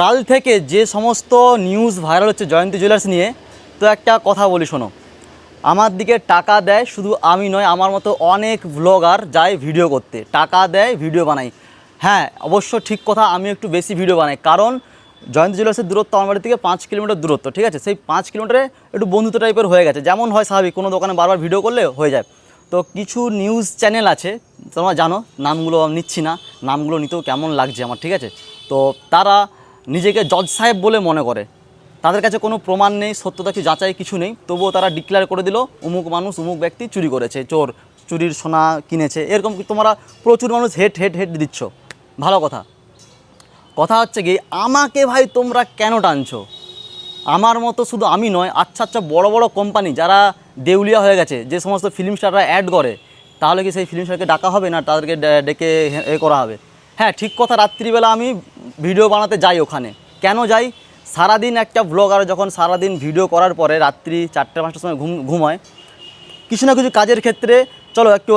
কাল থেকে যে সমস্ত নিউজ ভাইরাল হচ্ছে জয়ন্তী জুয়েলার্স নিয়ে, তো একটা কথা বলি শোনো। আমার দিকে টাকা দেয় শুধু আমি নয়, আমার মতো অনেক ব্লগার যায় ভিডিও করতে। টাকা দেয় ভিডিও বানাই। হ্যাঁ অবশ্য ঠিক কথা, আমি একটু বেশি ভিডিও বানাই। কারণ জয়ন্তী জুয়েলার্সের দূরত্ব আমার বাড়ি থেকে পাঁচ কিলোমিটার দূরত্ব, ঠিক আছে? সেই পাঁচ কিলোমিটারে একটু বন্ধুত্ব টাইপের হয়ে গেছে। যেমন হয় স্বাভাবিক, কোনো দোকানে বারবার ভিডিও করলে হয়ে যায়। তো কিছু নিউজ চ্যানেল আছে, তোমরা জানো, নামগুলো নিচ্ছি না। নামগুলো নিতেও কেমন লাগছে আমার, ঠিক আছে? তো তারা নিজেকে জজ সাহেব বলে মনে করে। তাদের কাছে কোনো প্রমাণ নেই, সত্যতা কি যাচাই কিছু নেই, তবুও তারা ডিক্লেয়ার করে দিল, অমুক মানুষ অমুক ব্যক্তি চুরি করেছে, চোর, চুরির সোনা কিনেছে। এরকম কি তোমরা প্রচুর মানুষ হেড হেড হেড দিচ্ছ? ভালো কথা। কথা হচ্ছে কি, আমাকে ভাই তোমরা কেন টানছো? আমার মতো শুধু আমি নয় আচ্ছা আচ্ছা বড় বড় কোম্পানি যারা দেউলিয়া হয়ে গেছে, যে সমস্ত ফিল্ম স্টাররা অ্যাড করে, তাহলে কি সেই ফিল্ম স্টারকে ডাকা হবে না তাদেরকে ডেকে এ করা হবে? হ্যাঁ ঠিক কথা, রাত্রিবেলা আমি ভিডিও বানাতে যাই ওখানে। কেন যাই? সারাদিন একটা ব্লগার যখন সারাদিন ভিডিও করার পরে রাত্রি চারটে, পাঁচটার সময় ঘুম, ঘুমায়, কিছু না কিছু কাজের ক্ষেত্রে, চলো একটু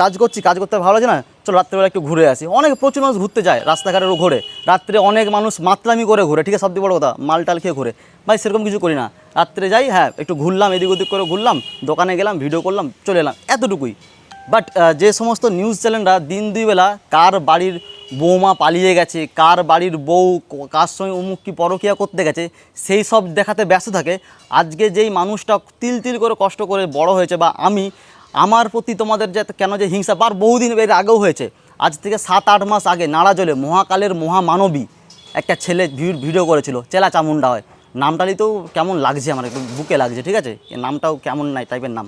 কাজ করছি, কাজ করতে ভালো লাগে না? চলো রাত্রেবেলা একটু ঘুরে আসি। অনেক প্রচুর মানুষ ঘুরতে যায় রাস্তাঘাটেরও ঘোরে রাত্রে অনেক মানুষ মাতলামি করে ঘুরে। ঠিক আছে, সবথেকে বড় কথা, মাল টাল খেয়ে ঘুরে। ভাই, সেরকম কিছু করি না। রাত্রে যাই হ্যাঁ একটু ঘুরলাম, এদিক ওদিক করে ঘুরলাম, দোকানে গেলাম, ভিডিও করলাম, চলে এলাম। এতটুকুই। বাট যে সমস্ত নিউজ চ্যানেলরা দিন দুইবেলা কার বাড়ির বৌমা পালিয়ে গেছে, কার বাড়ির বউ কার সঙ্গে অমুক কি পরকিয়া করতে গেছে, সেই সব দেখাতে ব্যস্ত থাকে। আজকে যেই মানুষটা তিল তিল করে কষ্ট করে বড় হয়েছে বা আমি, আমার প্রতি তোমাদের যে কেন যে হিংসা বার বহুদিন এর আগেও হয়েছে। আজ থেকে সাত আট মাস আগে নাড়াজলে মহাকালের মহামানবী একটা ছেলে ভিডিও করেছিল, চেলা চামুন্ডা হয় নামটালি তো কেমন লাগছে আমার একটু বুকে লাগছে, ঠিক আছে? নামটাও কেমন নাই টাইপের নাম।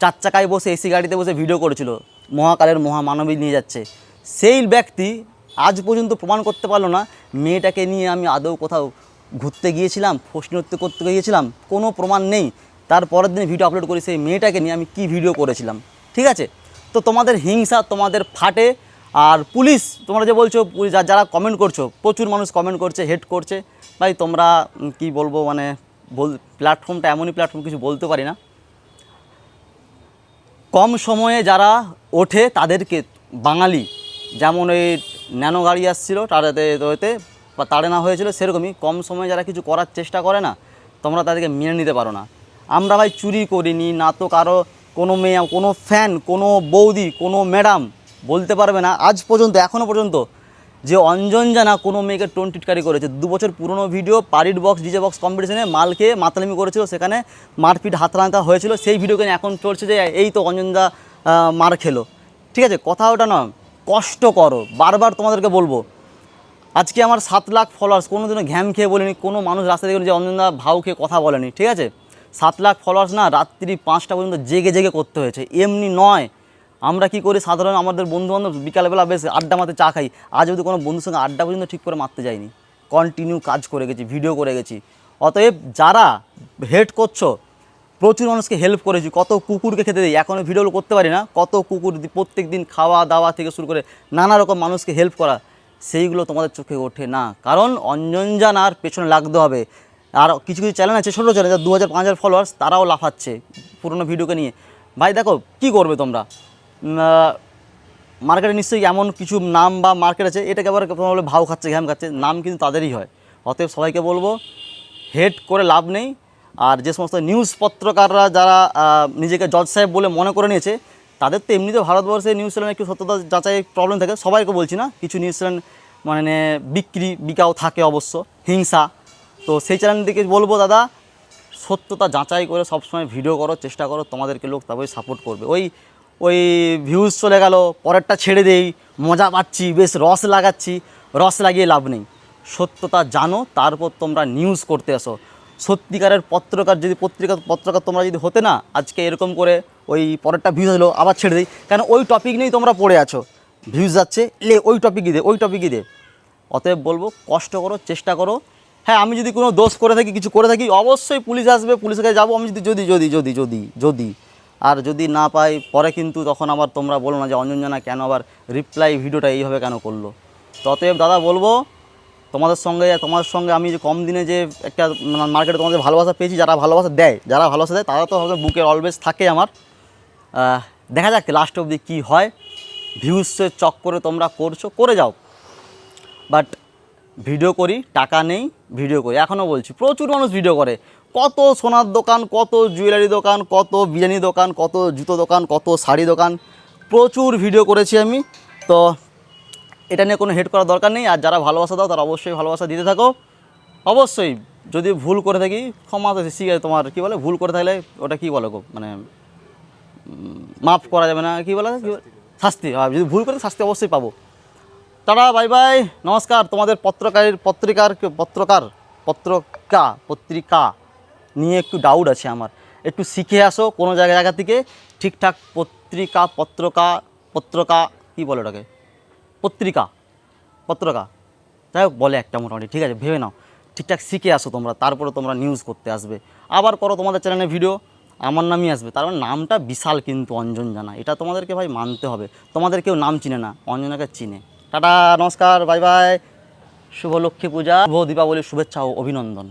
চার চাকায় বসে এসি গাড়িতে বসে ভিডিও করেছিল। মহাকালের মহামানবী নিয়ে যাচ্ছে। সেই ব্যক্তি আজ পর্যন্ত প্রমাণ করতে পারল না, মেয়েটাকে নিয়ে আমি আদৌ কোথাও ঘুরতে গিয়েছিলাম প্রশ্ন উত্তর করতে গিয়েছিলাম, কোনো প্রমাণ নেই। তার পরের দিন ভিডিও আপলোড করি সেই মেয়েটাকে নিয়ে আমি কি ভিডিও করেছিলাম, ঠিক আছে? তো তোমাদের হিংসা, তোমাদের ফাটে, আর পুলিশ, তোমরা যে বলছো যারা কমেন্ট করছ, প্রচুর মানুষ কমেন্ট করছে হেড করছে। ভাই, তোমরা কি বলব মানে বল প্ল্যাটফর্মটা এমনই প্ল্যাটফর্ম কিছু বলতে পারি না। কম সময়ে যারা ওঠে তাদেরকে বাঙালি, যেমন ওই ন্যানো গাড়ি আসছিল তাড়াতে তোতে বা তাড়ে না হয়েছিল, সেরকমই কম সময়ে যারা কিছু করার চেষ্টা করে না, তোমরা তাদেরকে মেনে নিতে পারো না। আমরা ভাই চুরি করিনি, না তো কারও কোনো মেয়ে, কোনো ফ্যান কোনো বৌদি, কোনো ম্যাডাম বলতে পারবে না। আজ পর্যন্ত এখনও পর্যন্ত যে অঞ্জন জানা কোনো মেয়েকে টোন টিটকারি করেছে। দু বছর পুরনো ভিডিও পারিট বক্স, ডিজে বক্স কম্পিটিশনে মাল খেয়ে মাতালামি করেছিল, সেখানে মারপিট হাতরাঙ্কা হয়েছিল। সেই ভিডিওকে নিয়ে এখন চলছে যে এই তো অঞ্জনদা মার খেলো। ঠিক আছে, কথা ওটা নয়, কষ্ট করো। বারবার তোমাদেরকে বলব, আজকে আমার সাত লাখ ফলোয়ার্স কোনো দিনও ঘ্যাম খেয়ে বলিনি, কোনো মানুষ রাস্তা দেখুন যে অঞ্জনদা ভাও খেয়ে কথা বলেনি। ঠিক আছে, সাত লাখ ফলোয়ার্স না, রাত্রি পাঁচটা পর্যন্ত জেগে জেগে করতে হয়েছে। এমনি নয় আমরা কি করি? সাধারণ আমাদের বন্ধু বান্ধব বিকালবেলা বেশ আড্ডা মারতে চা খাই। আজ যদি কোনো বন্ধুর সঙ্গে আড্ডা পর্যন্ত ঠিক করে মারতে যাইনি। কন্টিনিউ কাজ করে গেছি ভিডিও করে গেছি। অতএব যারা হেড করছ, প্রচুর মানুষকে হেল্প করেছি। কত কুকুরকে খেতে দিই এখনও ভিডিও করতে পারি না। কত কুকুর প্রত্যেক দিন খাওয়া দাওয়া থেকে শুরু করে নানা রকম মানুষকে হেল্প করা, সেইগুলো তোমাদের চোখে ওঠে না। কারণ অঞ্জন জানার পেছনে লাগতে হবে। আর কিছু কিছু চ্যানেল আছে, ছোটো চ্যানেল দু হাজার পাঁচ হাজার ফলোয়ার্স তারাও লাফাচ্ছে পুরোনো ভিডিওকে নিয়ে। ভাই দেখো, কি করবে তোমরা? মার্কেটে নিশ্চয়ই এমন কিছু নাম বা মার্কেট আছে, এটাকে আবার তোমরা বলে ভাও খাচ্ছে, ঘ্যাম খাচ্ছে, নাম কিন্তু তাদেরই হয়। অতএব সবাইকে বলব হেড করে লাভ নেই। আর যে সমস্ত নিউজ পত্রকাররা যারা নিজেকে জজ সাহেব বলে মনে করে নিয়েছে, তাদের তো এমনিতে ভারতবর্ষে নিউজ চ্যানেল একটু সত্যতা যাচাই প্রবলেম থাকে। সবাইকে বলছি না, কিছু নিউজ চ্যানেল মানে বিক্রি, বিকাও থাকে অবশ্য, হিংসা। তো সেই চ্যানেল থেকে বলব দাদা, সত্যতা যাচাই করে সবসময় ভিডিও করো চেষ্টা করো, তোমাদেরকে লোক তবে সাপোর্ট করবে। ওই ওই ভিউজ চলে গেল, পরেরটা ছেড়ে দেই, মজা পাচ্ছি, বেশ রস লাগাচ্ছি, রস লাগিয়ে লাভ নেই। সত্যতা জানো, তারপর তোমরা নিউজ করতে আসো সত্যিকারের পত্রকার যদি পত্রিকা, পত্রকার তোমরা যদি হতে না, আজকে এরকম করে ওই পরেরটা ভিউজ হলো, আবার ছেড়ে দিই। কেন, ওই টপিক নিয়েই তোমরা পড়ে আছো। ভিউজ যাচ্ছে, লে, ওই টপিকই দে, ওই টপিকই দে। অতএব বলব, কষ্ট করো, চেষ্টা করো। হ্যাঁ আমি যদি কোনো দোষ করে থাকি, কিছু করে থাকি, অবশ্যই পুলিশ আসবে, পুলিশের কাছে যাব, আমি যদি যদি যদি যদি যদি যদি। আর যদি না পাই, পরে কিন্তু তখন আবার তোমরা বলো না যে অঞ্জন জানা কেন আবার রিপ্লাই ভিডিওটা এইভাবে কেন করল? তো অতএব দাদা বলব, তোমাদের সঙ্গে তোমাদের সঙ্গে আমি যে কম দিনে যে একটা মার্কেটে তোমাদের ভালোবাসা পেয়েছি, যারা ভালোবাসা দেয়, যারা ভালোবাসা দেয়, তারা তো হবে বুকের অলওয়েজ থাকে আমার। দেখা যাক লাস্ট অবধি কী হয়। ভিউসের চক করে তোমরা করছ, করে যাও। বাট ভিডিও করি, টাকা নেই ভিডিও করি। এখনও বলছি, প্রচুর মানুষ ভিডিও করে। কত সোনার দোকান, কত জুয়েলারি দোকান, কত বিরিয়ানি দোকান, কত জুতো দোকান, কত শাড়ি দোকান, প্রচুর ভিডিও করেছি আমি। তো এটা নিয়ে কোনো হেড করার দরকার নেই। আর যারা ভালোবাসা দাও, তারা অবশ্যই ভালোবাসা দিতে থাকো। অবশ্যই, যদি ভুল করে থাকি, ক্ষমা তো শিখে তোমার কী বলে? ভুল করে থাকলে ওটা কী বলে মানে মাফ করা যাবে না, কী বলে? শাস্তি যদি ভুল করে শাস্তি অবশ্যই পাবো। টাটা বাই বাই নমস্কার। তোমাদের পত্রকারীর পত্রিকার, পত্রকার, পত্রকা, পত্রিকা। নিয়ে একটু ডাউট আছে আমার। একটু শিখে আসো কোনো জায়গা জায়গা থেকে ঠিকঠাক পত্রিকা, পত্রকা পত্রকা, কী বলে ওটাকে? পত্রিকা, পত্রকা। যাই হোক, বলে একটা মোটামুটি, ঠিক আছে? ভেবে নাও। ঠিকঠাক শিখে আসো তোমরা, তারপরে তোমরা নিউজ করতে আসবে। আবার করো তোমাদের চ্যানেলে ভিডিও আমার নামই আসবে। তার মানে নামটা বিশাল কিন্তু অঞ্জন জানা। এটা তোমাদেরকে ভাই মানতে হবে। তোমাদের কেউ নাম চিনে না, অঞ্জনাকে চিনে। টাটা, নমস্কার বাই বাই শুভ লক্ষ্মী পূজা, শুভ দীপাবলির শুভেচ্ছা ও অভিনন্দন।